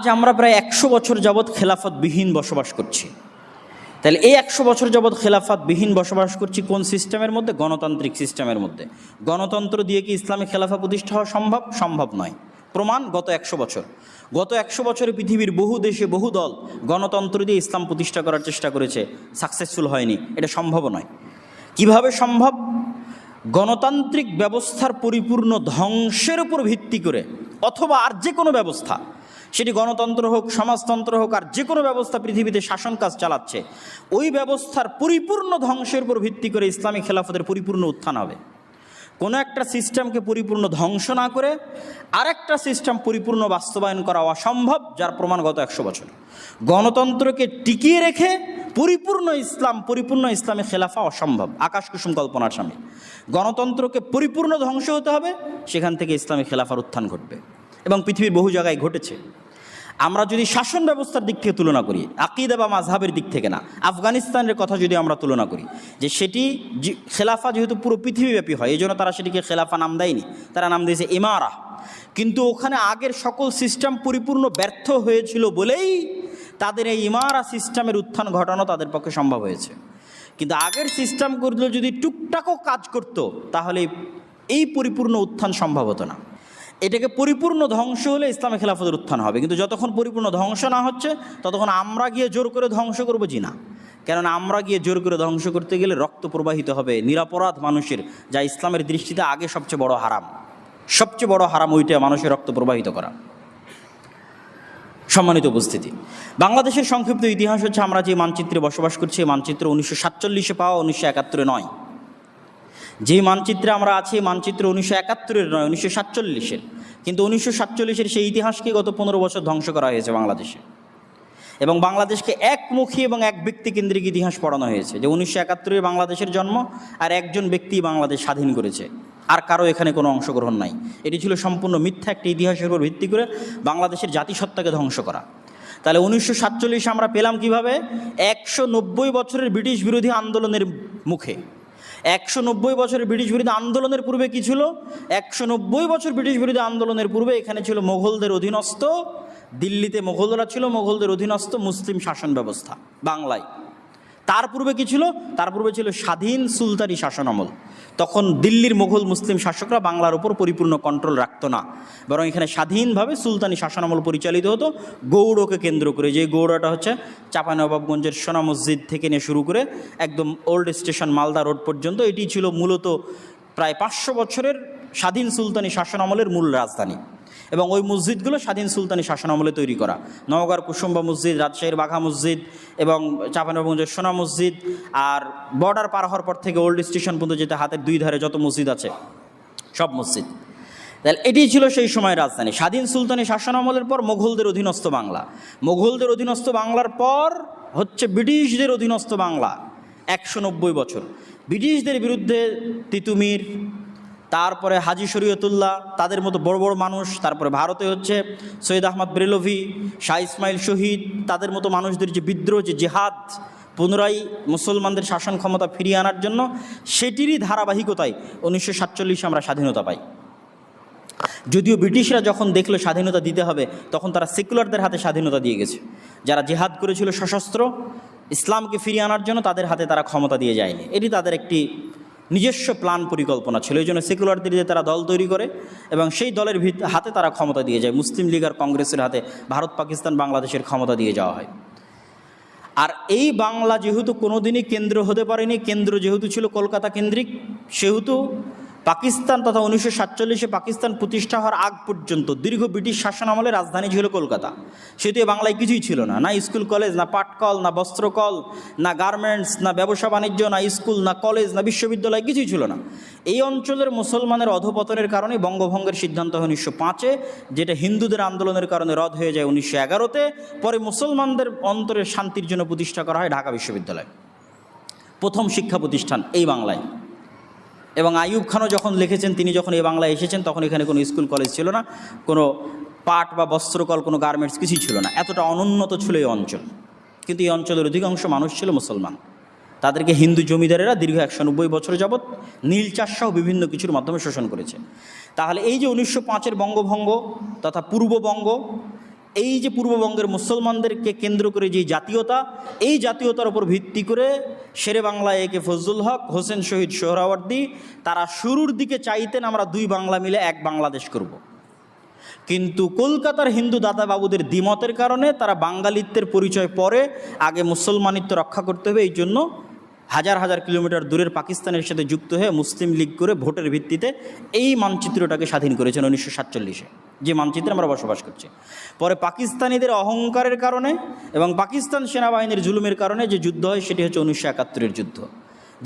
আজ আমরা প্রায় একশো বছর যাবৎ খেলাফতবিহীন বসবাস করছি। তাহলে এই একশো বছর যাবৎ খেলাফতবিহীন বসবাস করছি কোন সিস্টেমের মধ্যে? গণতান্ত্রিক সিস্টেমের মধ্যে। গণতন্ত্র দিয়ে কি ইসলামী খেলাফা প্রতিষ্ঠা হওয়া সম্ভব? সম্ভব নয়। প্রমাণ, গত একশো বছর। গত একশো বছরে পৃথিবীর বহু দেশে বহু দল গণতন্ত্র দিয়ে ইসলাম প্রতিষ্ঠা করার চেষ্টা করেছে। সাকসেসফুল হয়নি। এটা সম্ভব নয়। কীভাবে সম্ভব? গণতান্ত্রিক ব্যবস্থার পরিপূর্ণ ধ্বংসের উপর ভিত্তি করে, অথবা আর যে কোনো ব্যবস্থা সেটি গণতন্ত্র হোক, সমাজতন্ত্র হোক আর যে কোনো ব্যবস্থা পৃথিবীতে শাসন কাজ চালাচ্ছে, ওই ব্যবস্থার পরিপূর্ণ ধ্বংসের উপর ভিত্তি করে ইসলামী খেলাফতের পরিপূর্ণ উত্থান হবে। কোনো একটা সিস্টেমকে পরিপূর্ণ ধ্বংস না করে আরেকটা সিস্টেম পরিপূর্ণ বাস্তবায়ন করা অসম্ভব, যার প্রমাণ গত একশো বছর। গণতন্ত্রকে টিকিয়ে রেখে পরিপূর্ণ ইসলাম, পরিপূর্ণ ইসলামে খেলাফা অসম্ভব। আকাশ কুসুম কল্পনার সামনে গণতন্ত্রকে পরিপূর্ণ ধ্বংস হতে হবে, সেখান থেকে ইসলামী খেলাফার উত্থান ঘটবে। এবং পৃথিবীর বহু জায়গায় ঘটেছে। আমরা যদি শাসন ব্যবস্থার দিক থেকে তুলনা করি, আকিদা বা মাঝহাবের দিক থেকে না, আফগানিস্তানের কথা যদি আমরা তুলনা করি, যে সেটি খেলাফা যেহেতু পুরো পৃথিবীব্যাপী হয় এই জন্য তারা সেটিকে খেলাফা নাম দেয়নি, তারা নাম দিয়েছে ইমারা কিন্তু ওখানে আগের সকল সিস্টেম পরিপূর্ণ ব্যর্থ হয়েছিল বলেই তাদের এই ইমারা সিস্টেমের উত্থান ঘটানো তাদের পক্ষে সম্ভব হয়েছে। কিন্তু আগের সিস্টেমগুলো যদি টুকটাকও কাজ করত, তাহলে এই পরিপূর্ণ উত্থান সম্ভব হতো না। এটাকে পরিপূর্ণ ধ্বংস হলে ইসলামী খেলাফতের উত্থান হবে। কিন্তু যতক্ষণ পরিপূর্ণ ধ্বংস না হচ্ছে, ততক্ষণ আমরা গিয়ে জোর করে ধ্বংস করব জি না। কেননা আমরা গিয়ে জোর করে ধ্বংস করতে গেলে রক্ত প্রবাহিত হবে নিরাপরাধ মানুষের, যা ইসলামের দৃষ্টিতে আগে সবচেয়ে বড় হারাম। সবচেয়ে বড় হারাম ওইটা মানুষের রক্ত প্রবাহিত করা। সম্মানিত উপস্থিতি, বাংলাদেশের সংক্ষিপ্ত ইতিহাস হচ্ছে আমরা যে মানচিত্রে বসবাস করছি, এই মানচিত্র উনিশশো সাতচল্লিশে পাওয়া, উনিশশো একাত্তরে নয়। যে মানচিত্রে আমরা আছি মানচিত্র উনিশশো একাত্তরের নয়, উনিশশো সাতচল্লিশের। কিন্তু উনিশশো সাতচল্লিশের সেই ইতিহাসকে গত পনেরো বছর ধ্বংস করা হয়েছে বাংলাদেশে। এবং বাংলাদেশকে একমুখী এবং এক ব্যক্তিকেন্দ্রিক ইতিহাস পড়ানো হয়েছে, যে উনিশশো একাত্তরে বাংলাদেশের জন্ম আর একজন ব্যক্তি বাংলাদেশ স্বাধীন করেছে। আর কারও এখানে কোনো অংশগ্রহণ নাই। এটি ছিল সম্পূর্ণ মিথ্যা একটি ইতিহাসের উপর ভিত্তি করে বাংলাদেশের জাতিসত্তাকে ধ্বংস করা। তাহলে উনিশশো সাতচল্লিশে আমরা পেলাম কীভাবে? একশো নব্বই বছরের ব্রিটিশ বিরোধী আন্দোলনের মুখে। একশো নব্বই বছরের ব্রিটিশ বিরোধী আন্দোলনের পূর্বে কি ছিল? একশো নব্বই বছর ব্রিটিশ বিরোধী আন্দোলনের পূর্বে এখানে ছিল মোঘলদের অধীনস্থ, দিল্লিতে মোঘলরা ছিল মোঘলদের অধীনস্থ মুসলিম শাসন ব্যবস্থা, বাংলায়। তার পূর্বে কি ছিল? তার পূর্বে ছিল স্বাধীন সুলতানি শাসন আমল। তখন দিল্লির মুঘল মুসলিম শাসকরা বাংলার উপর পরিপূর্ণ কন্ট্রোল রাখতো না। বরং এখানে স্বাধীনভাবে সুলতানি শাসনামল পরিচালিত হতো, গৌড়কে কেন্দ্র করে। যে গৌড়টা হচ্ছে চাঁপানবাবগঞ্জের সোনা মসজিদ থেকে নিয়ে শুরু করে একদম ওল্ড স্টেশন মালদা রোড পর্যন্ত, এটি ছিল মূলত প্রায় পাঁচশো বছরের স্বাধীন সুলতানি শাসনামলের মূল রাজধানী। এবং ওই মসজিদগুলো স্বাধীন সুলতানি শাসন আমলে তৈরি করা। নওগাঁর কুসুম্বা মসজিদ, রাজশাহীর বাঘা মসজিদ এবং চাপানগঞ্জের সোনা মসজিদ আর বর্ডার পার হওয়ার পর থেকে ওল্ড স্টেশন পর্যন্ত যেতে হাতের দুই ধারে যত মসজিদ আছে, সব মসজিদ। তাহলে এটি ছিল সেই সময়ের রাজধানী। স্বাধীন সুলতানি শাসন আমলের পর মোগলদের অধীনস্থ বাংলা। মোগলদের অধীনস্থ বাংলার পর হচ্ছে ব্রিটিশদের অধীনস্থ বাংলা। একশো নব্বই বছর। ব্রিটিশদের বিরুদ্ধে তিতুমির তারপরে হাজি শরীয়তুল্লাহ, তাদের মতো বড় বড় মানুষ, তারপরে ভারতে হচ্ছে সৈয়দ আহমদ ব্রেলভি, শাহ ইসমাইল শহীদ, তাদের মতো মানুষদের যে বিদ্রোহ, যে জেহাদ, পুনরায় মুসলমানদের শাসন ক্ষমতা ফিরিয়ে আনার জন্য, সেটিরই ধারাবাহিকতায় উনিশশো সাতচল্লিশে আমরা স্বাধীনতা পাই। যদিও ব্রিটিশরা যখন দেখল স্বাধীনতা দিতে হবে, তখন তারা সেকুলারদের হাতে স্বাধীনতা দিয়ে গেছে। যারা জেহাদ করেছিল সশস্ত্র, ইসলামকে ফিরিয়ে আনার জন্য তাদের হাতে তারা ক্ষমতা দিয়ে যায়নি। এটি তাদের একটি নিজস্ব প্ল্যান পরিকল্পনা ছিল। এই জন্য সেকুলারদের দিয়ে তারা দল তৈরি করে এবং সেই দলের হাতে তারা ক্ষমতা দিয়ে যায়। মুসলিম লীগ আর কংগ্রেসের হাতে ভারত, পাকিস্তান, বাংলাদেশের ক্ষমতা দিয়ে যাওয়া হয়। আর এই বাংলা যেহেতু কোনোদিনই কেন্দ্র হতে পারেনি, কেন্দ্র যেহেতু ছিল কলকাতা কেন্দ্রিক, সেহেতু পাকিস্তান তথা উনিশশো সাতচল্লিশে পাকিস্তান প্রতিষ্ঠা হওয়ার আগ পর্যন্ত দীর্ঘ ব্রিটিশ শাসন আমলে রাজধানী ছিল কলকাতা। এ বাংলায় কিছুই ছিল না। না স্কুল, কলেজ, না পাটকল, না বস্ত্রকল, না গার্মেন্টস, না ব্যবসা বাণিজ্য, না স্কুল, না কলেজ, না বিশ্ববিদ্যালয় কিছুই ছিল না। এই অঞ্চলের মুসলমানের অধপতনের কারণে বঙ্গভঙ্গের সিদ্ধান্ত হয় উনিশশো পাঁচে, যেটা হিন্দুদের আন্দোলনের কারণে রদ হয়ে যায় উনিশশো এগারোতে। পরে মুসলমানদের অন্তরের শান্তির জন্য প্রতিষ্ঠা করা হয় ঢাকা বিশ্ববিদ্যালয়। প্রথম শিক্ষা প্রতিষ্ঠান এই বাংলায়। এবং আইয়ুব খানও যখন লিখেছেন, তিনি যখন এই বাংলায় এসেছেন, তখন এখানে কোনো স্কুল কলেজ ছিল না, কোনো পাট বা বস্ত্রকল, কোনো গার্মেন্টস কিছুই ছিল না। এতটা অনুন্নত ছিল এই অঞ্চল। কিন্তু এই অঞ্চলের অধিকাংশ মানুষ ছিল মুসলমান। তাদেরকে হিন্দু জমিদারেরা দীর্ঘ একশো নব্বই বছর যাবৎ নীল চাষ সহ বিভিন্ন কিছুর মাধ্যমে শোষণ করেছে। তাহলে এই যে উনিশশো পাঁচের বঙ্গভঙ্গ তথা পূর্ববঙ্গ এই যে পূর্ববঙ্গের মুসলমানদেরকে কেন্দ্র করে যে জাতীয়তা, এই জাতীয়তার উপর ভিত্তি করে শেরে বাংলা একে ফজলুল হক, হোসেন শহীদ সোহরাওয়ার্দী, তারা শুরুর দিকে চাইতেন আমরা দুই বাংলা মিলে এক বাংলাদেশ করব। কিন্তু কলকাতার হিন্দু দাদাবাবুদের দ্বিমতের কারণে তারা বাঙালিত্বের পরিচয় পরে আগে মুসলমানিত্ব রক্ষা করতে হবে, এই জন্য হাজার হাজার কিলোমিটার দূরের পাকিস্তানের সাথে যুক্ত হয়ে মুসলিম লীগ করে ভোটের ভিত্তিতে এই মানচিত্রটাকে স্বাধীন করেছেন উনিশশো সাতচল্লিশে, যে মানচিত্রে আমরা বসবাস করছি। পরে পাকিস্তানিদের অহংকারের কারণে এবং পাকিস্তান সেনাবাহিনীর জুলুমের কারণে যে যুদ্ধ হয়, সেটি হচ্ছে উনিশশো একাত্তরের যুদ্ধ।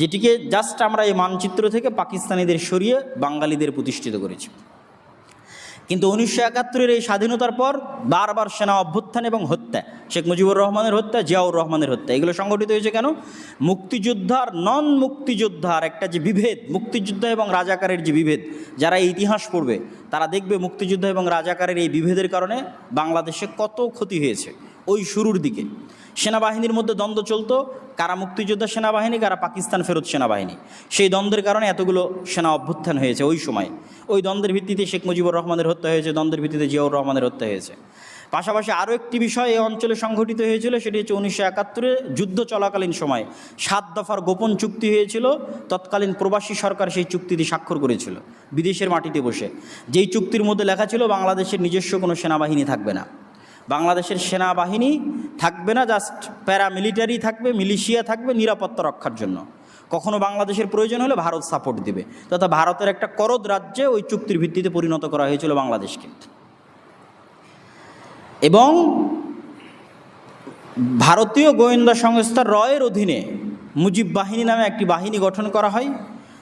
যেটিকে জাস্ট আমরা এই মানচিত্র থেকে পাকিস্তানিদের সরিয়ে বাঙালিদের প্রতিষ্ঠিত করেছি। কিন্তু উনিশশো একাত্তরের এই স্বাধীনতার পর বারবার সেনা অভ্যুত্থান এবং হত্যা, শেখ মুজিবুর রহমানের হত্যা, জিয়াউর রহমানের হত্যা, এগুলো সংগঠিত হয়েছে কেন? মুক্তিযোদ্ধার নন মুক্তিযোদ্ধার একটা যে বিভেদ, মুক্তিযোদ্ধা এবং রাজাকারের যে বিভেদ, যারা ইতিহাস পড়বে, তারা দেখবে মুক্তিযুদ্ধ এবং রাজাকারের এই বিভেদের কারণে বাংলাদেশে কত ক্ষতি হয়েছে। ওই শুরুর দিকে। সেনাবাহিনীর মধ্যে দ্বন্দ্ব চলতো, কারা মুক্তিযোদ্ধা সেনাবাহিনী, কারা পাকিস্তান ফেরত সেনাবাহিনী। সেই দ্বন্দ্বের কারণে এতগুলো সেনা অভ্যুত্থান হয়েছে ওই সময়। ওই দ্বন্দ্বের ভিত্তিতে শেখ মুজিবুর রহমানের হত্যা হয়েছে, দ্বন্দ্বের ভিত্তিতে জিয়াউর রহমানের হত্যা হয়েছে। পাশাপাশি আরও একটি বিষয় এই অঞ্চলে সংঘটিত হয়েছিল, সেটি হচ্ছে উনিশশো একাত্তরে যুদ্ধ চলাকালীন সময় সাত দফার গোপন চুক্তি হয়েছিল, তৎকালীন প্রবাসী সরকার সেই চুক্তিটি স্বাক্ষর করেছিল, বিদেশের মাটিতে বসে। যেই চুক্তির মধ্যে লেখা ছিল, বাংলাদেশের নিজস্ব কোনো সেনাবাহিনী থাকবে না। বাংলাদেশের সেনাবাহিনী থাকবে না জাস্ট প্যারামিলিটারি থাকবে মিলিশিয়া থাকবে নিরাপত্তা রক্ষার জন্য। কখনো বাংলাদেশের প্রয়োজন হলে ভারত সাপোর্ট দিবে। তথা ভারতের একটা করদ রাজ্যে ওই চুক্তির ভিত্তিতে পরিণত করা হয়েছিল বাংলাদেশকে। এবং ভারতীয় গোয়েন্দা সংস্থা রয়ের অধীনে মুজিব বাহিনী নামে একটি বাহিনী গঠন করা হয়।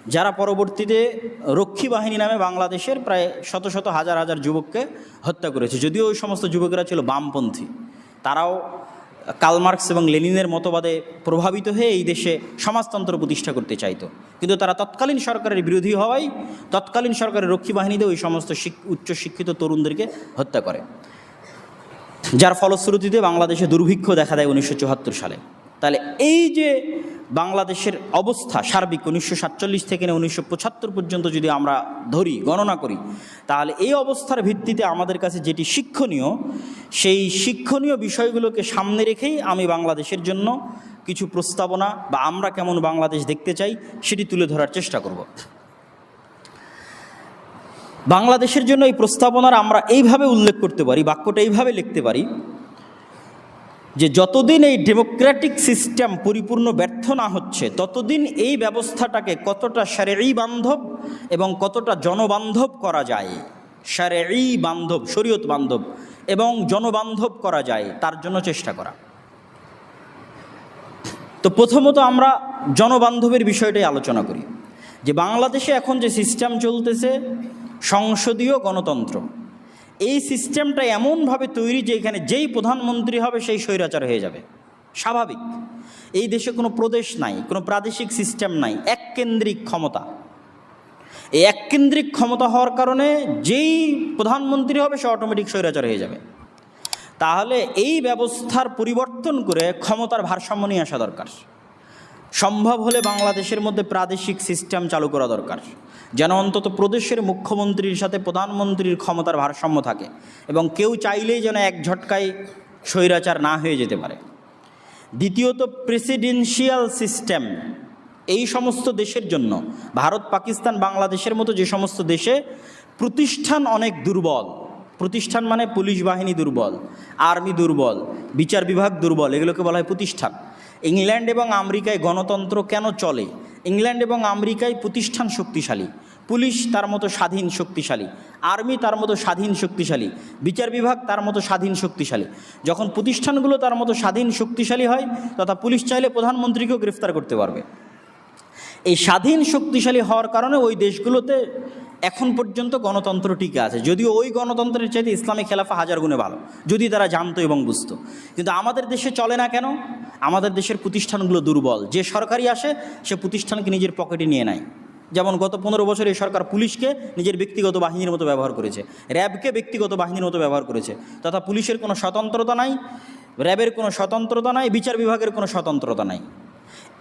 যারা পরবর্তীতে রক্ষী বাহিনী নামে বাংলাদেশের প্রায় শত শত হাজার হাজার যুবককে হত্যা করেছে, যদিও ওই সমস্ত যুবকেরা ছিল বামপন্থী, তারাও কালমার্কস এবং লেনিনের মতবাদে প্রভাবিত হয়ে এই দেশে সমাজতন্ত্র প্রতিষ্ঠা করতে চাইতো। কিন্তু তারা তৎকালীন সরকারের বিরোধী হওয়ায় তৎকালীন সরকারের রক্ষী বাহিনীতে ওই সমস্ত শিক- উচ্চশিক্ষিত তরুণদেরকে হত্যা করে। যার ফলশ্রুতিতে বাংলাদেশে দুর্ভিক্ষ দেখা দেয় উনিশশো চুয়াত্তর সালে। তাহলে এই যে বাংলাদেশের অবস্থা সার্বিক উনিশশো সাতচল্লিশ থেকে উনিশশো পঁচাত্তর পর্যন্ত যদি আমরা ধরি, গণনা করি, তাহলে এই অবস্থার ভিত্তিতে আমাদের কাছে যেটি শিক্ষণীয়, সেই শিক্ষণীয় বিষয়গুলোকে সামনে রেখেই আমি বাংলাদেশের জন্য কিছু প্রস্তাবনা বা আমরা কেমন বাংলাদেশ দেখতে চাই, সেটি তুলে ধরার চেষ্টা করব। বাংলাদেশের জন্য এই প্রস্তাবনার আমরা এইভাবে উল্লেখ করতে পারি, বাক্যটা এইভাবে লিখতে পারি যে যতদিন এই ডেমোক্রেটিক সিস্টেম পরিপূর্ণ ব্যর্থ না হচ্ছে, ততদিন এই ব্যবস্থাটাকে কতটা সারেই বান্ধব এবং কতটা জনবান্ধব করা যায় সারেই বান্ধব, শরীয়ত বান্ধব এবং জনবান্ধব করা যায়, তার জন্য চেষ্টা করা। তো প্রথমত আমরা জনবান্ধবের বিষয়টাই আলোচনা করি। যে বাংলাদেশে এখন যে সিস্টেম চলতেছে, সংসদীয় গণতন্ত্র এই সিস্টেমটা এমনভাবে তৈরি যে এখানে যেই প্রধানমন্ত্রী হবে সেই স্বৈরাচার হয়ে যাবে। স্বাভাবিক। এই দেশে কোনো প্রদেশ নাই, কোনো প্রাদেশিক সিস্টেম নাই, এককেন্দ্রিক ক্ষমতা। এই এককেন্দ্রিক ক্ষমতা হওয়ার কারণে যেই প্রধানমন্ত্রী হবে সে অটোমেটিক স্বৈরাচার হয়ে যাবে। তাহলে এই ব্যবস্থার পরিবর্তন করে ক্ষমতার ভারসাম্য নিয়ে আসা দরকার। সম্ভব হলে বাংলাদেশের মধ্যে প্রাদেশিক সিস্টেম চালু করা দরকার। যেন অন্তত প্রদেশের মুখ্যমন্ত্রীর সাথে প্রধানমন্ত্রীর ক্ষমতার ভারসাম্য থাকে এবং কেউ চাইলেই যেন এক ঝটকায় স্বৈরাচার না হয়ে যেতে পারে। দ্বিতীয়ত প্রেসিডেন্সিয়াল সিস্টেম এই সমস্ত দেশের জন্য, ভারত, পাকিস্তান, বাংলাদেশের মতো যে সমস্ত দেশে প্রতিষ্ঠান অনেক দুর্বল। প্রতিষ্ঠান মানে পুলিশ বাহিনী দুর্বল, আর্মি দুর্বল, বিচার বিভাগ দুর্বল, এগুলোকে বলা হয় প্রতিষ্ঠান। ইংল্যান্ড এবং আমেরিকায় গণতন্ত্র কেন চলে? ইংল্যান্ড এবং আমেরিকায় প্রতিষ্ঠান শক্তিশালী। পুলিশ তার মতো স্বাধীন শক্তিশালী। আর্মি তার মতো স্বাধীন শক্তিশালী। বিচার বিভাগ তার মতো স্বাধীন শক্তিশালী। যখন প্রতিষ্ঠানগুলো তার মতো স্বাধীন শক্তিশালী হয়, তথা পুলিশ চাইলে প্রধানমন্ত্রীকেও গ্রেফতার করতে পারবে। এই স্বাধীন শক্তিশালী হওয়ার কারণে ওই দেশগুলোতে এখন পর্যন্ত গণতন্ত্র টিকে আছে। যদিও ওই গণতন্ত্রের চাইতে ইসলামী খেলাফা হাজার গুণে ভালো। যদি তারা জানতো এবং বুঝতো। কিন্তু আমাদের দেশে চলে না কেন? আমাদের দেশের প্রতিষ্ঠানগুলো দুর্বল। যে সরকারি আসে, সে প্রতিষ্ঠানকে নিজের পকেটে নিয়ে নেয়। যেমন গত পনেরো বছর এই সরকার পুলিশকে নিজের ব্যক্তিগত বাহিনীর মতো ব্যবহার করেছে। র্যাবকে ব্যক্তিগত বাহিনীর মতো ব্যবহার করেছে। তথা পুলিশের কোনো স্বতন্ত্রতা নাই, র্যাবের কোনো স্বতন্ত্রতা নাই, বিচার বিভাগের কোনো স্বতন্ত্রতা নাই।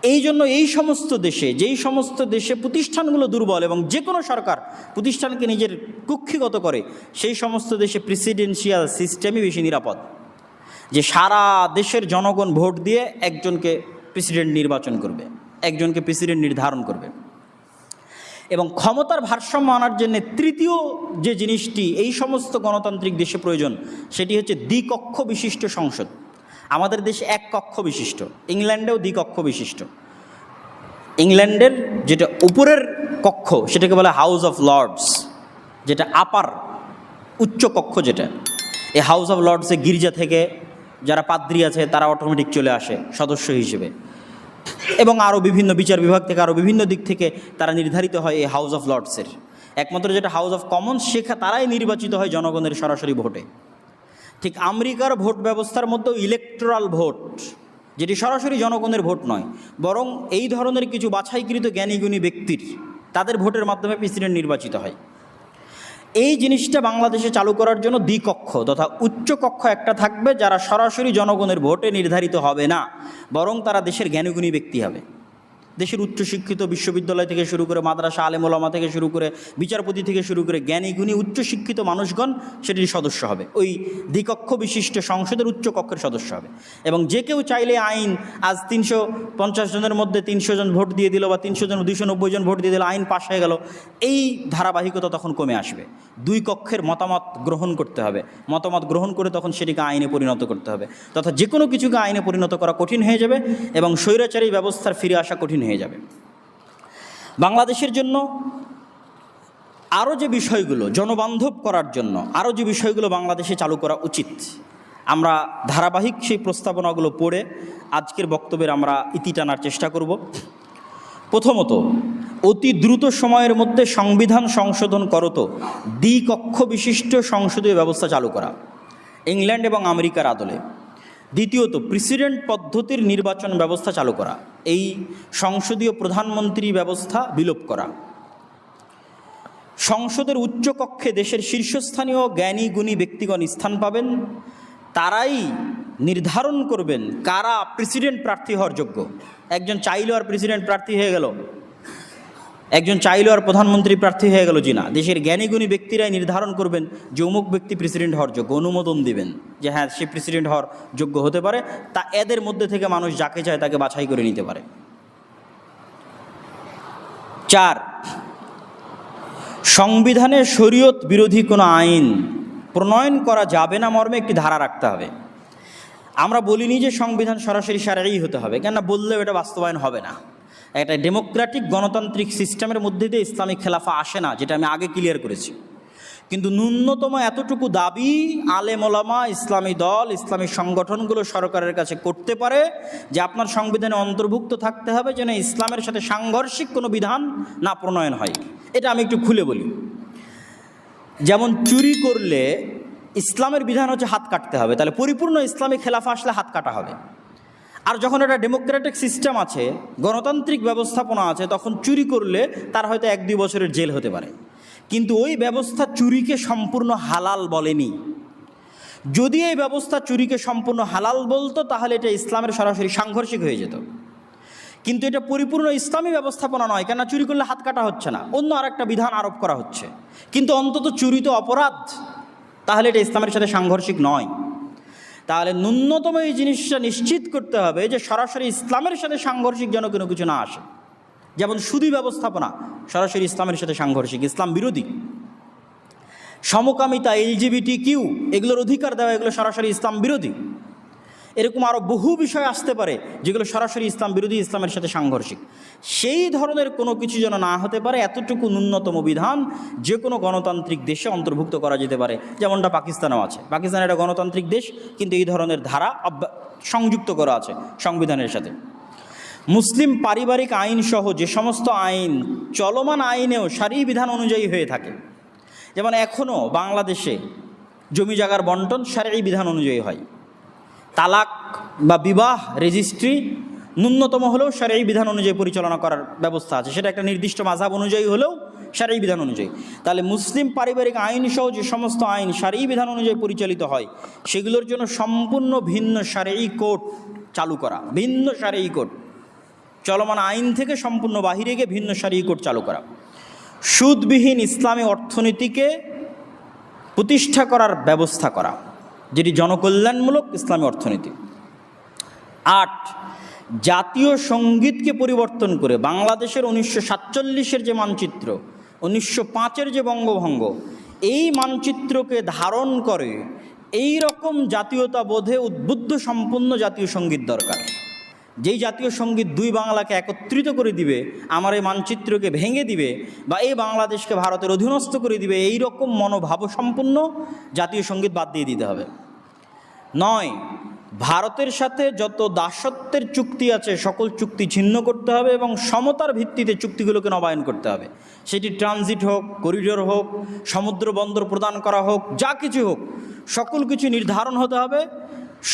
এই জন্য এই সমস্ত দেশে, যেই সমস্ত দেশে প্রতিষ্ঠানগুলো দুর্বল এবং যে কোনো সরকার প্রতিষ্ঠানকে নিজের কুক্ষিগত করে, সেই সমস্ত দেশে প্রেসিডেন্সিয়াল সিস্টেমই বেশি নিরাপদ। যে সারা দেশের জনগণ ভোট দিয়ে একজনকে প্রেসিডেন্ট নির্বাচন করবে, একজনকে প্রেসিডেন্ট নির্ধারণ করবে। এবং ক্ষমতার ভারসাম্য আনার জন্য তৃতীয় যে জিনিসটি, এই সমস্ত গণতান্ত্রিক দেশে প্রয়োজন, সেটি হচ্ছে দ্বিকক্ষ বিশিষ্ট সংসদ। আমাদের দেশে এক কক্ষ বিশিষ্ট। ইংল্যান্ডেও দ্বিকক্ষ বিশিষ্ট। ইংল্যান্ডের যেটা উপরের কক্ষ, সেটাকে বলে হাউস অফ লর্ডস যেটা আপার উচ্চ কক্ষ যেটা। এই হাউস অফ লর্ডসে গির্জা থেকে যারা পাদ্রী আছে, তারা অটোমেটিক চলে আসে, সদস্য হিসেবে। এবং আরও বিভিন্ন বিচার বিভাগ থেকে আরও বিভিন্ন দিক থেকে তারা নির্ধারিত হয় এই হাউস অফ লর্ডসের একমাত্র যেটা হাউস অফ কমন্স শেখা তারাই নির্বাচিত হয় জনগণের সরাসরি ভোটে। ঠিক আমেরিকার ভোট ব্যবস্থার মধ্যেও ইলেকট্রাল ভোট যেটি সরাসরি জনগণের ভোট নয়, বরং এই ধরনের কিছু বাছাইকৃত জ্ঞানীগুণী ব্যক্তির, তাদের ভোটের মাধ্যমে প্রেসিডেন্ট নির্বাচিত হয়। এই জিনিসটা বাংলাদেশে চালু করার জন্য দ্বিকক্ষ তথা উচ্চ কক্ষ একটা থাকবে যারা সরাসরি জনগণের ভোটে নির্ধারিত হবে না, বরং তারা দেশের জ্ঞানীগুণী ব্যক্তি হবে। দেশের উচ্চশিক্ষিত বিশ্ববিদ্যালয় থেকে শুরু করে মাদ্রাসা আলেমোলামা থেকে শুরু করে বিচারপতি থেকে শুরু করে জ্ঞানী গুণী উচ্চশিক্ষিত মানুষগণ সেটির সদস্য হবে। ওই দ্বিকক্ষ বিশিষ্ট সংসদের উচ্চ কক্ষের সদস্য হবে। এবং যে কেউ চাইলে আইন আজ তিনশো পঞ্চাশ জনের মধ্যে তিনশো জন ভোট দিয়ে দিল বা তিনশো জন, দুইশো নব্বই জন ভোট দিয়ে দিল আইন পাশ হয়ে গেল, এই ধারাবাহিকতা তখন কমে আসবে। দুই কক্ষের মতামত গ্রহণ করতে হবে। মতামত গ্রহণ করে তখন সেটিকে আইনে পরিণত করতে হবে। তথা যে কোনো কিছুকে আইনে পরিণত করা কঠিন হয়ে যাবে এবং স্বৈরাচারী ব্যবস্থার ফিরে আসা কঠিন হয়ে যাবে। বাংলাদেশের জন্য আরও যে বিষয়গুলো জনবান্ধব করার জন্য আরও যে বিষয়গুলো বাংলাদেশে চালু করা উচিত, আমরা ধারাবাহিক সেই প্রস্তাবনাগুলো পড়ে আজকের বক্তব্যের আমরা ইতি টানার চেষ্টা করব। প্রথমত, অতি দ্রুত সময়ের মধ্যে সংবিধান সংশোধন করত দ্বিকক্ষ বিশিষ্ট সংসদীয় ব্যবস্থা চালু করা, ইংল্যান্ড এবং আমেরিকার আদলে। দ্বিতীয়ত প্রেসিডেন্ট পদ্ধতির নির্বাচন ব্যবস্থা চালু করা, এই সংসদীয় প্রধানমন্ত্রী ব্যবস্থা বিলোপ করা। সংসদের উচ্চকক্ষে দেশের শীর্ষস্থানীয় জ্ঞানী গুণী ব্যক্তিগণ স্থান পাবেন, তারাই নির্ধারণ করবেন কারা প্রেসিডেন্ট প্রার্থী হওয়ার যোগ্য। একজন চাইলো আর প্রেসিডেন্ট প্রার্থী হয়ে গেল। একজন চাইলো আর প্রধানমন্ত্রী প্রার্থী হয়ে গেল জিনা। দেশের জ্ঞানীগুণী ব্যক্তিরাই নির্ধারণ করবেন যে অমুক ব্যক্তি প্রেসিডেন্ট হওয়ার যোগ্য, অনুমোদন দিবেন যে হ্যাঁ সে প্রেসিডেন্ট হওয়ার যোগ্য হতে পারে। তা এদের মধ্যে থেকে মানুষ যাকে চায় তাকে বাছাই করে নিতে পারে। চার, সংবিধানে শরীয়ত বিরোধী কোনো আইন প্রণয়ন করা যাবে না মর্মে একটি ধারা রাখতে হবে। আমরা বলিনি যে সংবিধান সরাসরি সারাই হতে হবে, কেননা বললেও এটা বাস্তবায়ন হবে না। একটা ডেমোক্রেটিক গণতান্ত্রিক সিস্টেমের মধ্যে দিয়ে ইসলামিক খেলাফা আসে না, যেটা আমি আগে ক্লিয়ার করেছি। কিন্তু ন্যূনতম এতটুকু দাবি আলেমোলামা ইসলামী দল, ইসলামী সংগঠনগুলো সরকারের কাছে করতে পারে যে আপনার সংবিধানে অন্তর্ভুক্ত থাকতে হবে যেন ইসলামের সাথে সাংঘর্ষিক কোনো বিধান না প্রণয়ন হয়। এটা আমি একটু খুলে বলি। যেমন চুরি করলে ইসলামের বিধান হচ্ছে হাত কাটতে হবে, তাহলে পরিপূর্ণ ইসলামী খেলাফা আসলে হাত কাটা হবে। আর যখন একটা ডেমোক্রেটিক সিস্টেম আছে, গণতান্ত্রিক ব্যবস্থাপনা আছে, তখন চুরি করলে তার হয়তো এক দুই বছরের জেল হতে পারে। কিন্তু ওই ব্যবস্থা চুরিকে সম্পূর্ণ হালাল বলেনি। যদি এই ব্যবস্থা চুরিকে সম্পূর্ণ হালাল বলতো, তাহলে এটা ইসলামের সরাসরি সাংঘর্ষিক হয়ে যেত। কিন্তু এটা পরিপূর্ণ ইসলামী ব্যবস্থাপনা নয় কেন চুরি করলে হাত কাটা হচ্ছে না। অন্য আরেকটা বিধান আরোপ করা হচ্ছে। কিন্তু অন্তত চুরি তো অপরাধ। তাহলে এটা ইসলামের সাথে সাংঘর্ষিক নয়। তাহলে ন্যূনতম এই জিনিসটা নিশ্চিত করতে হবে যে সরাসরি ইসলামের সাথে সাংঘর্ষিক যেন কোনো কিছু না আসে। যেমন সুদি ব্যবস্থাপনা, সরাসরি ইসলামের সাথে সাংঘর্ষিক, ইসলাম বিরোধী। সমকামিতা এলজিবিটি কিউ এগুলোর অধিকার দেওয়া, এগুলো সরাসরি ইসলাম বিরোধী। এরকম আরও বহু বিষয় আসতে পারে, যেগুলো সরাসরি ইসলাম, বিরোধী ইসলামের সাথে সাংঘর্ষিক। সেই ধরনের কোনো কিছু যেন না হতে পারে, এতটুকু ন্যূনতম বিধান যে কোনো গণতান্ত্রিক দেশে অন্তর্ভুক্ত করা যেতে পারে। যেমনটা পাকিস্তানেও আছে। পাকিস্তান একটা গণতান্ত্রিক দেশ, কিন্তু এই ধরনের ধারা সংযুক্ত করা আছে সংবিধানের সাথে। মুসলিম পারিবারিক আইন সহ যে সমস্ত আইন, চলমান আইনেও সারি বিধান অনুযায়ী হয়ে থাকে। যেমন এখনও বাংলাদেশে জমি জাগার বন্টন সারি বিধান অনুযায়ী হয়। তালাক বা বিবাহ রেজিস্ট্রি ন্যূনতম হলেও এই বিধান অনুযায়ী পরিচালনা করার ব্যবস্থা আছে। সেটা একটা নির্দিষ্ট মাঝাব অনুযায়ী হলেও সারি বিধান অনুযায়ী। তাহলে মুসলিম পারিবারিক আইন সহ যে সমস্ত আইন সারি বিধান অনুযায়ী পরিচালিত হয়, সেগুলোর জন্য সম্পূর্ণ ভিন্ন সারি কোড চালু করা। ভিন্ন সারি কোড। চলমান আইন থেকে সম্পূর্ণ বাহিরে গিয়ে ভিন্ন সারি কোড চালু করা। সুদবিহীন ইসলামী অর্থনীতিকে প্রতিষ্ঠা করার ব্যবস্থা করা। যেটি জনকল্যাণমূলক ইসলামী অর্থনীতি। আট, জাতীয় সঙ্গীতকে পরিবর্তন করে বাংলাদেশের উনিশশো সাতচল্লিশের যে মানচিত্র, উনিশশো পাঁচের যে বঙ্গভঙ্গ, এই মানচিত্রকে ধারণ করে এই রকম জাতীয়তা বোধে উদ্বুদ্ধ সম্পন্ন জাতীয় সংগীত দরকার। যেই জাতীয় সংগীত দুই বাংলাকে একত্রিত করে দিবে, আমার এই মানচিত্রকে ভেঙে দিবে বা এই বাংলাদেশকে ভারতের অধীনস্থ করে দিবে এই রকম মনোভাব সম্পন্ন জাতীয় সংগীত বাদ দিয়ে দিতে হবে। নয়, ভারতের সাথে যত দাসত্বের চুক্তি আছে, সকল চুক্তি ছিন্ন করতে হবে এবং সমতার ভিত্তিতে চুক্তিগুলোকে নবায়ন করতে হবে। সেটি ট্রানজিট হোক, করিডোর হোক, সমুদ্র বন্দর প্রদান করা হোক, যা কিছু হোক, সকল কিছু নির্ধারণ হতে হবে।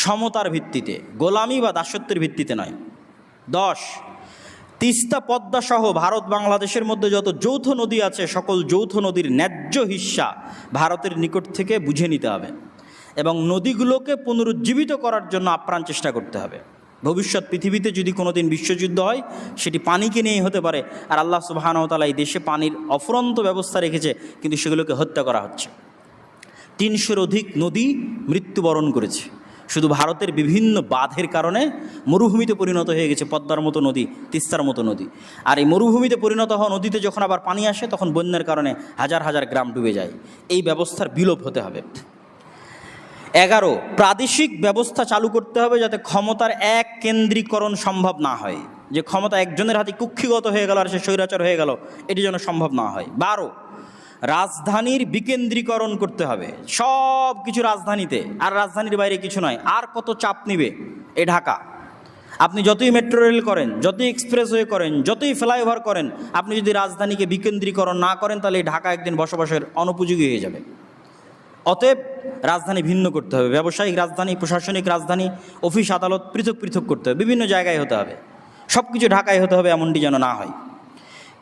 সমতার ভিত্তিতে, গোলামি বা দাসত্বের ভিত্তিতে নয়। দশ, তিস্তা পদ্মা সহ ভারত বাংলাদেশের মধ্যে যত যৌথ নদী আছে, সকল যৌথ নদীর ন্যায্য হিস্সা ভারতের নিকট থেকে বুঝে নিতে হবে এবং নদীগুলোকে পুনরুজ্জীবিত করার জন্য আপ্রাণ চেষ্টা করতে হবে। ভবিষ্যৎ পৃথিবীতে যদি কোনো দিন বিশ্বযুদ্ধ হয়, সেটি পানিকে নিয়েই হতে পারে। আর আল্লাহ সুবাহানতালা এই দেশে পানির অফুরন্ত ব্যবস্থা রেখেছে, কিন্তু সেগুলোকে হত্যা করা হচ্ছে। তিনশোর অধিক নদী মৃত্যুবরণ করেছে। শুধু ভারতের বিভিন্ন বাঁধের কারণে মরুভূমিতে পরিণত হয়ে গেছে পদ্মার মতো নদী, তিস্তার মতো নদী। আর এই মরুভূমিতে পরিণত হওয়া নদীতে যখন আবার পানি আসে, তখন বন্যার কারণে হাজার হাজার গ্রাম ডুবে যায়। এই ব্যবস্থার বিলোপ হতে হবে। এগারো, প্রাদেশিক ব্যবস্থা চালু করতে হবে যাতে ক্ষমতার এক কেন্দ্রীকরণ সম্ভব না হয়। যে ক্ষমতা একজনের হাতে কুক্ষিগত হয়ে গেল আর সে স্বৈরাচার হয়ে গেল, এটি যেন সম্ভব না হয়। বারো রাজধানীর বিকেন্দ্রীকরণ করতে হবে। সব কিছু রাজধানীতে। আর রাজধানীর বাইরে কিছু নয়। আর কত চাপ নিবে এ ঢাকা? আপনি যতই মেট্রো রেল করেন, যতই এক্সপ্রেসওয়ে করেন, যতই ফ্লাইওভার করেন, আপনি যদি রাজধানীকে বিকেন্দ্রীকরণ না করেন, তাহলে ঢাকা একদিন বসবাসের অনুপযোগী হয়ে যাবে। অতএব রাজধানী ভিন্ন করতে হবে। ব্যবসায়িক রাজধানী, প্রশাসনিক রাজধানী, অফিস আদালত পৃথক পৃথক করতে হবে। বিভিন্ন জায়গায় হতে হবে। সব কিছু ঢাকায় হতে হবে, এমনটি যেন না হয়।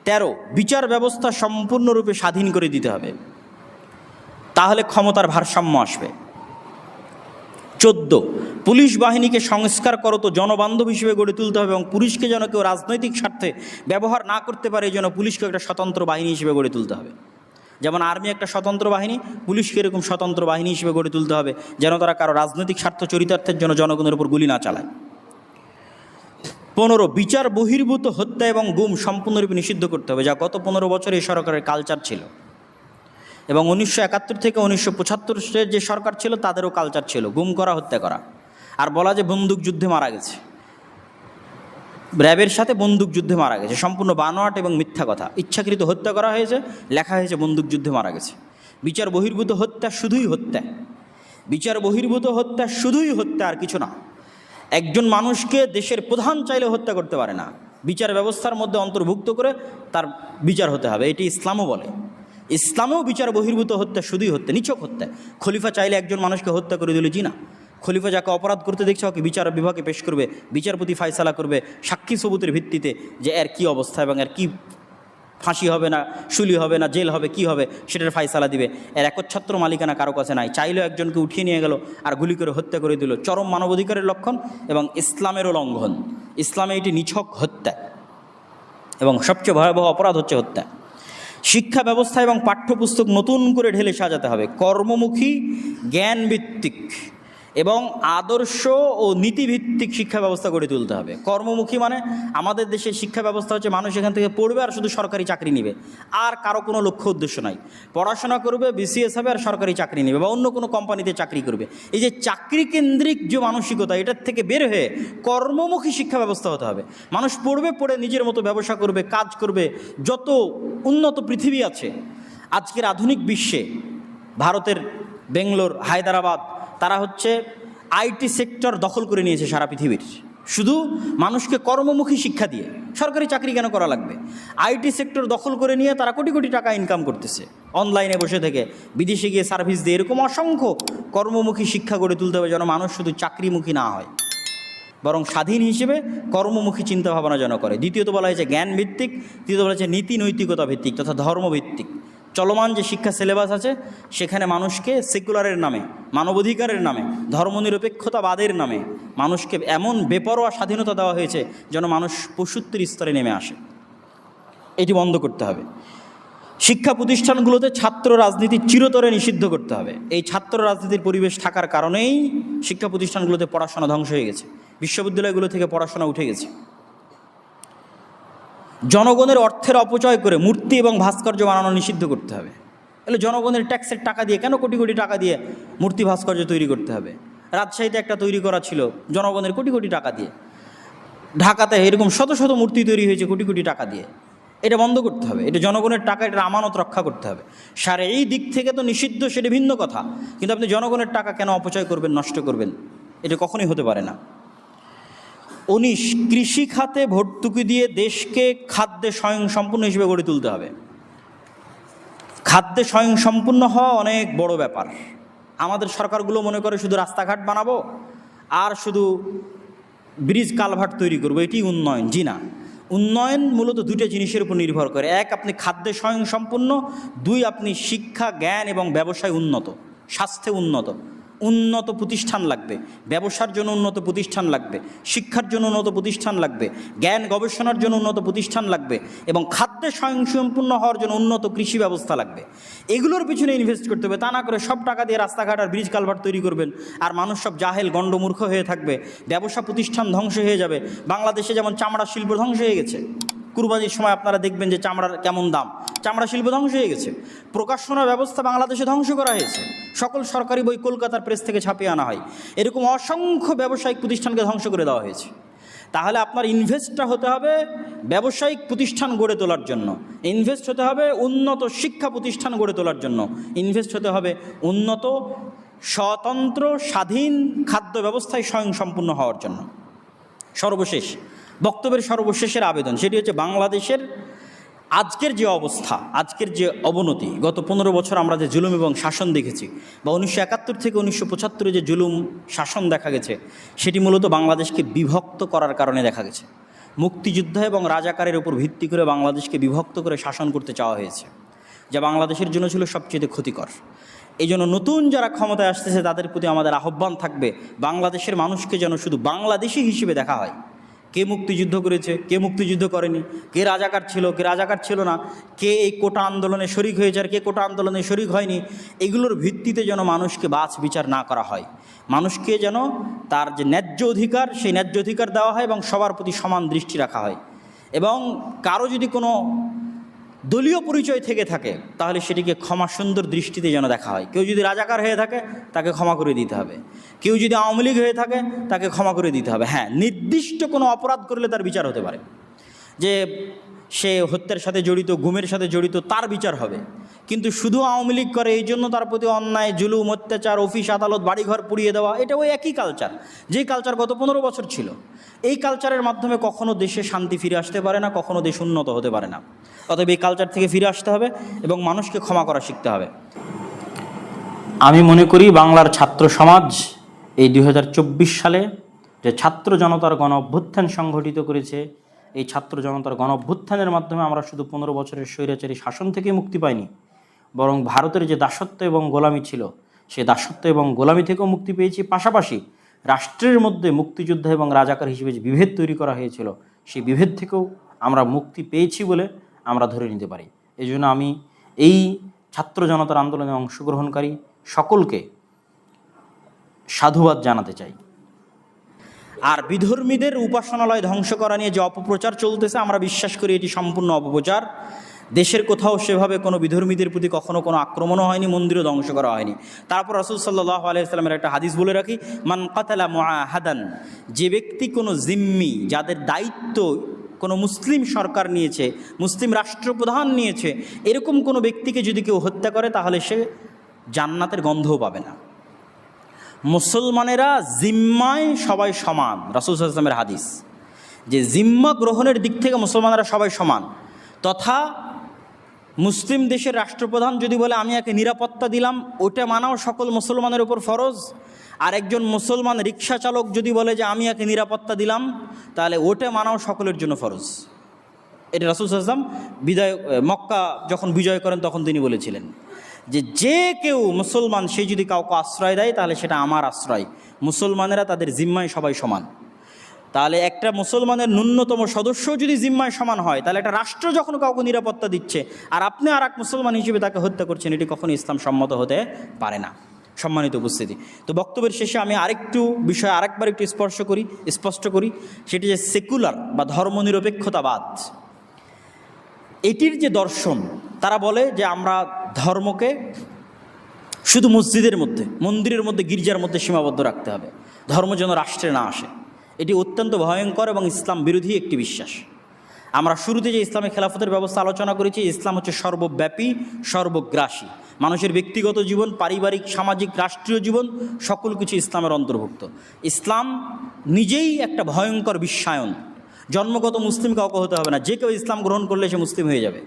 তেরো, বিচার ব্যবস্থা সম্পূর্ণরূপে স্বাধীন করে দিতে হবে। তাহলে ক্ষমতার ভারসাম্য আসবে। চোদ্দ, পুলিশ বাহিনীকে সংস্কার করত জনবান্ধব হিসেবে গড়ে তুলতে হবে এবং পুলিশকে যেন কেউ রাজনৈতিক স্বার্থে ব্যবহার না করতে পারে, এই জন্য পুলিশকে একটা স্বতন্ত্র বাহিনী হিসেবে গড়ে তুলতে হবে। যেমন আর্মি একটা স্বতন্ত্র বাহিনী, পুলিশকে এরকম স্বতন্ত্র বাহিনী হিসেবে গড়ে তুলতে হবে যেন তারা কারও রাজনৈতিক স্বার্থ চরিতার্থের জন্য জনগণের উপর গুলি না চালায়। পনেরো বিচার বহির্ভূত হত্যা এবং গুম সম্পূর্ণরূপে নিষিদ্ধ করতে হবে, যা গত পনেরো বছর এই সরকারের কালচার ছিল। এবং উনিশশো একাত্তর থেকে উনিশশো পঁচাত্তর যে সরকার ছিল, তাদেরও কালচার ছিল, গুম করা, হত্যা করা। আর বলা যে বন্দুক যুদ্ধে মারা গেছে। র্যাবের সাথে বন্দুক যুদ্ধে মারা গেছে। সম্পূর্ণ বানোয়াট এবং মিথ্যা কথা। ইচ্ছাকৃত হত্যা করা হয়েছে, লেখা হয়েছে বন্দুক যুদ্ধে মারা গেছে। বিচার বহির্ভূত হত্যা শুধুই হত্যা। বিচার বহির্ভূত হত্যা শুধুই হত্যা আর কিছু না। একজন মানুষকে দেশের প্রধান চাইলে হত্যা করতে পারে না। বিচার ব্যবস্থার মধ্যে অন্তর্ভুক্ত করে তার বিচার হতে হবে। এটি ইসলামও বলে। ইসলামও বিচার বহির্ভূত হত্যা, শুধুই হত্যা নিচক হত্যা। খলিফা চাইলে একজন মানুষকে হত্যা করে দিল জি না খলিফা যাকে অপরাধ করতে দেখছে, ওকে বিচার বিভাগে পেশ করবে। বিচারপতি ফায়সালা করবে সাক্ষী সবুতের ভিত্তিতে যে এর কী অবস্থা এবং এর কী ফাঁসি হবে না, শুলি হবে না, জেল হবে, কি হবে, সেটার ফাইসালা দিবে। এর একচ্ছত্র মালিকানা কারও কাছে নাই। চাইলেও একজনকে উঠিয়ে নিয়ে গেল আর গুলি করে হত্যা করে দিল। চরম মানবাধিকারের লক্ষণ এবং ইসলামেরও লঙ্ঘন। ইসলামে এটি নিছক হত্যা এবং সবচেয়ে ভয়াবহ অপরাধ হচ্ছে হত্যা। শিক্ষা ব্যবস্থা এবং পাঠ্যপুস্তক নতুন করে ঢেলে সাজাতে হবে। কর্মমুখী, জ্ঞানভিত্তিক। এবং আদর্শ ও নীতিভিত্তিক শিক্ষা ব্যবস্থা গড়ে তুলতে হবে। কর্মমুখী মানে আমাদের দেশের শিক্ষা ব্যবস্থা হচ্ছে মানুষ এখান থেকে পড়বে আর শুধু সরকারি চাকরি নেবে। আর কারও কোনো লক্ষ্য উদ্দেশ্য নাই। পড়াশোনা করবে বিসিএস হবে আর সরকারি চাকরি নেবে বা অন্য কোনো কোম্পানিতে চাকরি করবে। এই যে চাকরি কেন্দ্রিক যে মানসিকতা, এটার থেকে বের হয়ে কর্মমুখী শিক্ষা ব্যবস্থা হতে হবে। মানুষ পড়বে, পড়ে নিজের মতো ব্যবসা করবে, কাজ করবে, যত উন্নত পৃথিবী আছে। আজকের আধুনিক বিশ্বে ভারতের বেঙ্গলোর, হায়দ্রাবাদ তারা হচ্ছে আইটি সেক্টর দখল করে নিয়েছে সারা পৃথিবীর। শুধু মানুষকে কর্মমুখী শিক্ষা দিয়ে সরকারি চাকরি কেন করা লাগবে? আইটি সেক্টর দখল করে নিয়ে তারা কোটি কোটি টাকা ইনকাম করতেছে। অনলাইনে বসে থেকে বিদেশে গিয়ে সার্ভিস দিয়ে এরকম অসংখ্য কর্মমুখী শিক্ষা গড়ে তুলতে হবে যেন মানুষ শুধু চাকরিমুখী না হয়। বরং স্বাধীন হিসেবে কর্মমুখী চিন্তাভাবনা যেন করে। দ্বিতীয়ত বলা হয়েছে জ্ঞান ভিত্তিক তৃতীয়ত বলা হয়েছে নীতি নৈতিকতা ভিত্তিক তথা ধর্মভিত্তিক। চলমান যে শিক্ষা সিলেবাস আছে, সেখানে মানুষকে সেকুলারের নামে, মানবাধিকারের নামে, ধর্মনিরপেক্ষতাবাদের নামে মানুষকে এমন বেপরোয়া স্বাধীনতা দেওয়া হয়েছে যেন মানুষ পশুত্বের স্তরে নেমে আসে। এটি বন্ধ করতে হবে। শিক্ষা প্রতিষ্ঠানগুলোতে ছাত্র রাজনীতি চিরতরে নিষিদ্ধ করতে হবে। এই ছাত্র রাজনীতির পরিবেশ থাকার কারণেই শিক্ষা প্রতিষ্ঠানগুলোতে পড়াশোনা ধ্বংস হয়ে গেছে। বিশ্ববিদ্যালয়গুলো থেকে পড়াশোনা উঠে গেছে। জনগণের অর্থের অপচয় করে মূর্তি এবং ভাস্কর্য বানানো নিষিদ্ধ করতে হবে। তাহলে জনগণের ট্যাক্সের টাকা দিয়ে কেন কোটি কোটি টাকা দিয়ে মূর্তি ভাস্কর্য তৈরি করতে হবে? রাজশাহীতে একটা তৈরি করা ছিল জনগণের কোটি কোটি টাকা দিয়ে। ঢাকাতে এরকম শত শত মূর্তি তৈরি হয়েছে কোটি কোটি টাকা দিয়ে। এটা বন্ধ করতে হবে। এটা জনগণের টাকা এটা আমানত রক্ষা করতে হবে। সারে, এই দিক থেকে তো নিষিদ্ধ সেটা ভিন্ন কথা। কিন্তু আপনি জনগণের টাকা কেন অপচয় করবেন, নষ্ট করবেন? এটা কখনোই হতে পারে না। উনিশ কৃষি খাতে ভর্তুকি দিয়ে দেশকে খাদ্যে স্বয়ংসম্পূর্ণ হিসেবে গড়ে তুলতে হবে। খাদ্যে স্বয়ংসম্পূর্ণ হওয়া অনেক বড় ব্যাপার। আমাদের সরকারগুলো মনে করে শুধু রাস্তাঘাট বানাবো আর শুধু ব্রিজ কালভার্ট তৈরি করব, এটি উন্নয়ন। জি না, উন্নয়ন মূলত দুটো জিনিসের উপর নির্ভর করে। এক, আপনি খাদ্যে স্বয়ংসম্পূর্ণ, দুই, আপনি শিক্ষা, জ্ঞান এবং ব্যবসায় উন্নত, স্বাস্থ্যে উন্নত। উন্নত প্রতিষ্ঠান লাগবে, ব্যবসার জন্য উন্নত প্রতিষ্ঠান লাগবে, শিক্ষার জন্য উন্নত প্রতিষ্ঠান লাগবে, জ্ঞান গবেষণার জন্য উন্নত প্রতিষ্ঠান লাগবে এবং খাদ্যে স্বয়ংসম্পূর্ণ হওয়ার জন্য উন্নত কৃষি ব্যবস্থা লাগবে। এগুলোর পিছনে ইনভেস্ট করতে হবে, তা না করে সব টাকা দিয়ে রাস্তাঘাট আর ব্রিজ কালভার তৈরি করবেন আর মানুষ সব জাহেল, গণ্ডমূর্খ হয়ে থাকবে, ব্যবসা প্রতিষ্ঠান ধ্বংস হয়ে যাবে, বাংলাদেশে যেমন চামড়া শিল্প ধ্বংস হয়ে গেছে। কুরবানির সময় আপনারা দেখবেন যে চামড়ার কেমন দাম, চামড়া শিল্প ধ্বংস হয়ে গেছে, প্রকাশনা ব্যবস্থা বাংলাদেশে ধ্বংস করা হয়েছে। সকল সরকারি বই কলকাতার প্রেস থেকে ছাপিয়ে আনা হয়। এরকম অসংখ্য ব্যবসায়িক প্রতিষ্ঠানকে ধ্বংস করে দেওয়া হয়েছে। তাহলে আপনার ইনভেস্টটা হতে হবে ব্যবসায়িক প্রতিষ্ঠান গড়ে তোলার জন্য। ইনভেস্ট হতে হবে উন্নত শিক্ষা প্রতিষ্ঠান গড়ে তোলার জন্য। ইনভেস্ট হতে হবে উন্নত, স্বতন্ত্র, স্বাধীন খাদ্য ব্যবস্থায় স্বয়ংসম্পূর্ণ হওয়ার জন্য। সর্বশেষ, বক্তব্যের সর্বশেষের আবেদন, সেটি হচ্ছে বাংলাদেশের আজকের যে অবস্থা, আজকের যে অবনতি, গত পনেরো বছর আমরা যে জুলুম এবং শাসন দেখেছি, বা উনিশশো একাত্তর থেকে উনিশশো পঁচাত্তরে যে জুলুম, শাসন দেখা গেছে, সেটি মূলত বাংলাদেশকে বিভক্ত করার কারণে দেখা গেছে। মুক্তিযুদ্ধ এবং রাজাকারের উপর ভিত্তি করে বাংলাদেশকে বিভক্ত করে শাসন করতে চাওয়া হয়েছে, যা বাংলাদেশের জন্য ছিল সবচেয়ে ক্ষতিকর। এই জন্য নতুন যারা ক্ষমতায় আসতেছে, তাদের প্রতি আমাদের আহ্বান থাকবে, বাংলাদেশের মানুষকে যেন শুধু বাংলাদেশি হিসেবে দেখা হয়। কে মুক্তিযুদ্ধ করেছে, কে মুক্তিযুদ্ধ করেনি, কে রাজাকার ছিল, কে রাজাকার ছিল না, কে এই কোটা আন্দোলনে শরিক হয়েছে আর কে কোটা আন্দোলনে শরিক হয়নি, এগুলোর ভিত্তিতে যেন মানুষকে বাছ বিচার না করা হয়। মানুষকে যেন তার যে ন্যায্য অধিকার, সেই ন্যায্য অধিকার দেওয়া হয় এবং সবার প্রতি সমান দৃষ্টি রাখা হয়। এবং কারও যদি কোনো দলীয় পরিচয় থেকে থাকে, তাহলে সেটিকে ক্ষমা সুন্দর দৃষ্টিতে যেন দেখা হয়। কেউ যদি রাজাকার হয়ে থাকে, তাকে ক্ষমা করে দিতে হবে। কেউ যদি আওয়ামী লীগ হয়ে থাকে, তাকে ক্ষমা করে দিতে হবে। হ্যাঁ নির্দিষ্ট কোনো অপরাধ করলে তার বিচার হতে পারে। যে সে হত্যার সাথে জড়িত, গুমের সাথে জড়িত, তার বিচার হবে। কিন্তু শুধু আওয়ামী লীগ করে, এই জন্য তার প্রতি অন্যায়, জুলুম, অত্যাচার, অফিস, আদালত, বাড়িঘর পুড়িয়ে দেওয়া, এটা ওই একই কালচার যেই কালচার গত পনেরো বছর ছিল, এই কালচারের মাধ্যমে কখনো দেশে শান্তি ফিরে আসতে পারে না, কখনো দেশ উন্নত হতে পারে না। অতএব এই কালচার থেকে ফিরে আসতে হবে এবং মানুষকে ক্ষমা করা শিখতে হবে। আমি মনে করি বাংলার ছাত্র সমাজ এই দু হাজার চব্বিশ সালে যে ছাত্র জনতার গণ অভ্যুত্থান সংঘটিত করেছে এই ছাত্র জনতার গণভ্যুত্থানের মাধ্যমে আমরা শুধু পনেরো বছরের স্বৈরাচারী শাসন থেকে মুক্তি পাইনি, বরং ভারতের যে দাসত্ব এবং গোলামি ছিল সে দাসত্ব এবং গোলামি থেকেও মুক্তি পেয়েছি। পাশাপাশি রাষ্ট্রের মধ্যে মুক্তিযোদ্ধা এবং রাজাকার হিসেবে যে বিভেদ তৈরি করা হয়েছিল, সেই বিভেদ থেকেও আমরা মুক্তি পেয়েছি বলে আমরা ধরে নিতে পারি। এই জন্য আমি এই ছাত্র জনতার আন্দোলনে অংশগ্রহণকারী সকলকে সাধুবাদ জানাতে চাই। আর বিধর্মীদের উপাসনালয় ধ্বংস করা নিয়ে যে অপপ্রচার চলতেছে, আমরা বিশ্বাস করি এটি সম্পূর্ণ অপপ্রচার। দেশের কোথাও সেভাবে কোনো বিধর্মীদের প্রতি কখনো কোনো আক্রমণও হয়নি, মন্দিরও ধ্বংস করা হয়নি। তারপর রসুল সাল্লাহ আলাইসালামের একটা হাদিস বলে রাখি, মান কাতালা হাদান যে ব্যক্তি কোনো জিম্মি, যাদের দায়িত্ব কোনো মুসলিম সরকার নিয়েছে, মুসলিম রাষ্ট্রপ্রধান নিয়েছে, এরকম কোনো ব্যক্তিকে যদি কেউ হত্যা করে, তাহলে সে জান্নাতের গন্ধও পাবে না। মুসলমানেরা জিম্মায় সবাই সমান। রাসুল আসলামের হাদিস। যে জিম্মা গ্রহণের দিক থেকে মুসলমানেরা সবাই সমান। তথা মুসলিম দেশের রাষ্ট্রপ্রধান যদি বলে, আমি একে নিরাপত্তা দিলাম ওটা মানাও সকল মুসলমানের উপর ফরজ। আর একজন মুসলমান রিক্সা চালক যদি বলে যে, আমি একে নিরাপত্তা দিলাম তাহলে ওটা মানাও সকলের জন্য ফরজ। এটা রাসুল সাল্লাম বিদায়, মক্কা যখন বিজয় করেন, তখন তিনি বলেছিলেন। যে যে কেউ মুসলমান, সে যদি কাউকে আশ্রয় দেয়, তাহলে সেটা আমার আশ্রয়। মুসলমানেরা তাদের জিম্মায় সবাই সমান। তাহলে একটা মুসলমানের ন্যূনতম সদস্য যদি জিম্মায় সমান হয়, তাহলে একটা রাষ্ট্র যখন কাউকে নিরাপত্তা দিচ্ছে, আর আপনি আর এক মুসলমান হিসেবে তাকে হত্যা করছেন, এটি কখনো ইসলাম সম্মত হতে পারে না। সম্মানিত উপস্থিতি। তো বক্তব্যের শেষে আমি আরেকটু বিষয়, আরেকবার একটু স্পর্শ করি, স্পষ্ট করি। সেটি যে সেকুলার বা ধর্মনিরপেক্ষতাবাদ। এটির যে দর্শন, তারা বলে যে আমরা ধর্মকে শুধু মসজিদের মধ্যে, মন্দিরের মধ্যে, গির্জার মধ্যে সীমাবদ্ধ রাখতে হবে। ধর্ম যেন রাষ্ট্রে না আসে। এটি অত্যন্ত ভয়ঙ্কর এবং ইসলাম বিরোধী একটি বিশ্বাস। আমরা শুরুতে যে ইসলামী খেলাফতের ব্যবস্থা আলোচনা করেছি, ইসলাম হচ্ছে সর্বব্যাপী, সর্বগ্রাসী। মানুষের ব্যক্তিগত জীবন, পারিবারিক, সামাজিক, রাষ্ট্রীয় জীবন, সকল কিছু ইসলামের অন্তর্ভুক্ত। ইসলাম নিজেই একটা ভয়ঙ্কর বিশ্বায়ন। জন্মগত মুসলিম কাউকে হতে হবে না। যে কেউ ইসলাম গ্রহণ করলে সে মুসলিম হয়ে যাবে।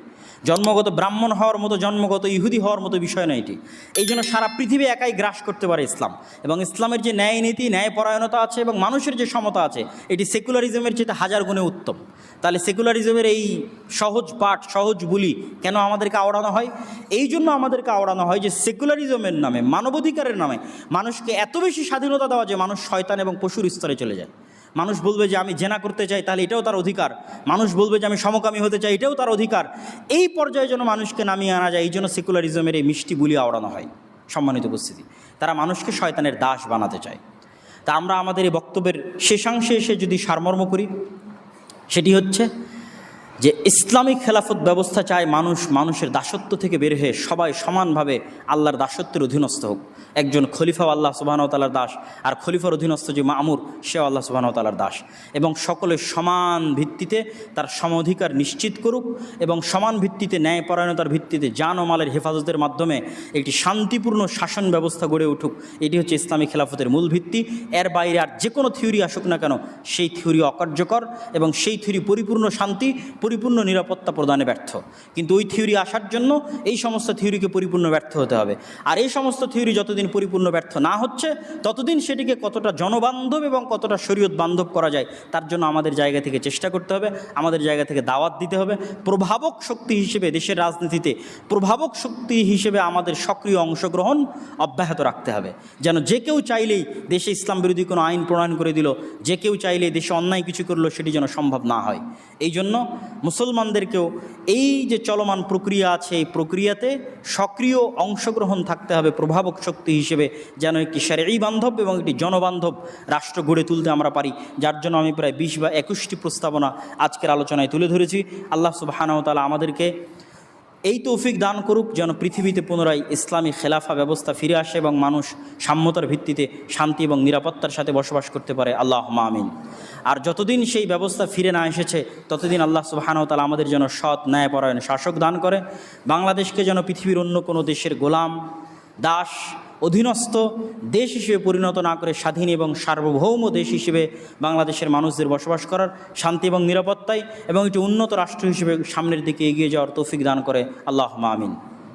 জন্মগত ব্রাহ্মণ হওয়ার মতো, জন্মগত ইহুদি হওয়ার মতো বিষয় নয় এটি। এই জন্য সারা পৃথিবী একাই গ্রাস করতে পারে ইসলাম। এবং ইসলামের যে ন্যায় নীতি, ন্যায় পরায়ণতা আছে এবং মানুষের যে সমতা আছে, এটি সেকুলারিজমের চেয়ে হাজার গুণে উত্তম। তাহলে সেকুলারিজমের এই সহজ পাঠ, সহজ বুলি কেন আমাদেরকে আওড়ানো হয়? এই জন্য আমাদেরকে আওড়ানো হয় যে সেকুলারিজমের নামে, মানবাধিকারের নামে মানুষকে এত বেশি স্বাধীনতা দেওয়া যে মানুষ শয়তান এবং পশুর স্তরে চলে যায়। মানুষ বলবে যে আমি জেনা করতে চাই, তাহলে এটাও তার অধিকার। মানুষ বলবে যে আমি সমকামী হতে চাই, এটাও তার অধিকার। এই পর্যায়ে যেন মানুষকে নামিয়ে আনা যায়, এই জন্য সেকুলারিজমের এই মিষ্টি বুলি আওড়ানো হয়, সম্মানিত উপস্থিতি। তারা মানুষকে শয়তানের দাস বানাতে চায়। তা আমরা আমাদের এই বক্তব্যের শেষাংশে এসে যদি সারমর্ম করি, সেটি হচ্ছে যে ইসলামিক খেলাফত ব্যবস্থা চায় মানুষ, মানুষের দাসত্ব থেকে বের হয়ে সবাই সমানভাবে আল্লাহর দাসত্বের অধীনস্থ হোক। একজন খলিফাও আল্লাহ সুবাহতালার দাস, আর খলিফার অধীনস্থ যে মামুর, সেও আল্লাহ সুবাহতালার দাস। এবং সকলে সমান ভিত্তিতে তার সমাধিকার নিশ্চিত করুক এবং সমান ভিত্তিতে ন্যায়পরায়ণতার ভিত্তিতে জান ও মালের হেফাজতের মাধ্যমে একটি শান্তিপূর্ণ শাসন ব্যবস্থা গড়ে উঠুক, এটি হচ্ছে ইসলামী খেলাফতের মূল ভিত্তি। এর বাইরে আর যে কোনো থিওরি আসুক না কেন, সেই থিওরি অকার্যকর এবং সেই থিওরি পরিপূর্ণ শান্তি পরিপূর্ণ নিরাপত্তা প্রদানে ব্যর্থ। কিন্তু ওই থিওরি আসার জন্য এই সমস্ত থিওরিকে পরিপূর্ণ ব্যর্থ হতে হবে। আর এই সমস্ত থিওরি যতদিন পরিপূর্ণ ব্যর্থ না হচ্ছে, ততদিন সেটিকে কতটা জনবান্ধব এবং কতটা শরীয়ত বান্ধব করা যায়, তার জন্য আমাদের জায়গা থেকে চেষ্টা করতে হবে, আমাদের জায়গা থেকে দাওয়াত দিতে হবে। প্রভাবক শক্তি হিসেবে দেশের রাজনীতিতে প্রভাবক শক্তি হিসেবে আমাদের সক্রিয় অংশগ্রহণ অব্যাহত রাখতে হবে। যেন যে কেউ চাইলেই দেশে ইসলাম বিরোধী কোনো আইন প্রণয়ন করে দিল, যে কেউ চাইলেই দেশে অন্যায় কিছু করল, সেটি যেন সম্ভব না হয়। এই জন্য মুসলমানদেরকেও এই যে চলমান প্রক্রিয়া আছে, এই প্রক্রিয়াতে সক্রিয় অংশগ্রহণ থাকতে হবে প্রভাবক শক্তি হিসেবে, যেন একটি এই বান্ধব এবং একটি জনবান্ধব রাষ্ট্র গড়ে তুলতে আমরা পারি, যার জন্য আমি প্রায় বিশ বা একুশটি প্রস্তাবনা আজকের আলোচনায় তুলে ধরেছি। আল্লাহ সুবাহানাহতালা আমাদেরকে এই তৌফিক দান করুক যেন পৃথিবীতে পুনরায় ইসলামী খেলাফা ব্যবস্থা ফিরে আসে এবং মানুষ সাম্যতার ভিত্তিতে শান্তি এবং নিরাপত্তার সাথে বসবাস করতে পারে। আল্লাহ মামিন আর যতদিন সেই ব্যবস্থা ফিরে না এসেছে, ততদিন আল্লাহ সুবাহানতালা আমাদের যেন সৎ ন্যায়পরায়ণ শাসক দান করে। বাংলাদেশকে যেন পৃথিবীর অন্য কোনো দেশের গোলাম, দাস অধীনস্থ দেশ হিসেবে পরিণত না করে স্বাধীন এবং সার্বভৌম দেশ হিসেবে বাংলাদেশের মানুষদের বসবাস করার শান্তি এবং নিরাপত্তায় এবং একটি উন্নত রাষ্ট্র হিসেবে সামনের দিকে এগিয়ে যাওয়ার তৌফিক দান করে। আল্লাহ আমিন।